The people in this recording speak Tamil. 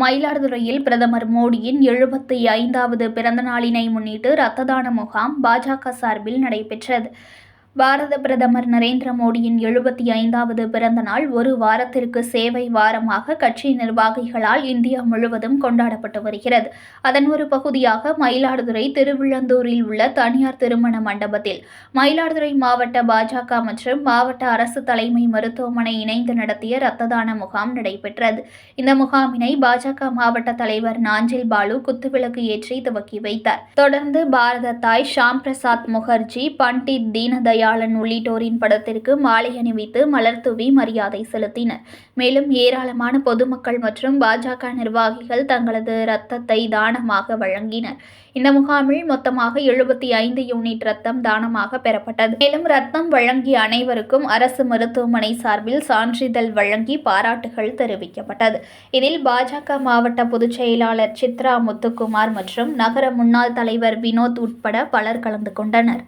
மயிலாடுதுறையில் பிரதமர் மோடியின் எழுபத்தி ஐந்தாவது பிறந்த நாளினை முன்னிட்டு இரத்த தான முகாம் பாஜக சார்பில் நடைபெற்றது. பாரத பிரதமர் நரேந்திர மோடியின் எழுபத்தி ஐந்தாவது பிறந்த நாள் ஒரு வாரத்திற்கு சேவை வாரமாக கட்சி நிர்வாகிகளால் இந்தியா முழுவதும் கொண்டாடப்பட்டு வருகிறது. அதன் ஒரு பகுதியாக மயிலாடுதுறை திருவிழந்தூரில் உள்ள தனியார் திருமண மண்டபத்தில் மயிலாடுதுறை மாவட்ட பாஜக மற்றும் மாவட்ட அரசு தலைமை மருத்துவமனை இணைந்து நடத்திய இரத்த தான முகாம் நடைபெற்றது. இந்த முகாமினை பாஜக மாவட்ட தலைவர் நாஞ்சில் பாலு குத்துவிளக்கு ஏற்றி துவக்கி வைத்தார். தொடர்ந்து பாரத தாய் ஷாம் பிரசாத் முகர்ஜி பண்டிட் தீனதயாளன் உள்ளிட்டோரின் படத்திற்கு மாலை அணிவித்து மலர் தூவி மரியாதை செலுத்தினர். மேலும் ஏராளமான பொதுமக்கள் மற்றும் பாஜக நிர்வாகிகள் தங்களது இரத்தத்தை தானமாக வழங்கினர். இந்த முகாமில் மொத்தமாக எழுபத்தி ஐந்து யூனிட் ரத்தம் தானமாக பெறப்பட்டது. மேலும் ரத்தம் வழங்கிய அனைவருக்கும் அரசு மருத்துவமனை சார்பில் சான்றிதழ் வழங்கி பாராட்டுகள் தெரிவிக்கப்பட்டது. இதில் பாஜக மாவட்ட பொதுச் செயலாளர் சித்ரா முத்துக்குமார் மற்றும் நகர முன்னாள் தலைவர் வினோத் உட்பட பலர் கலந்து கொண்டனர்.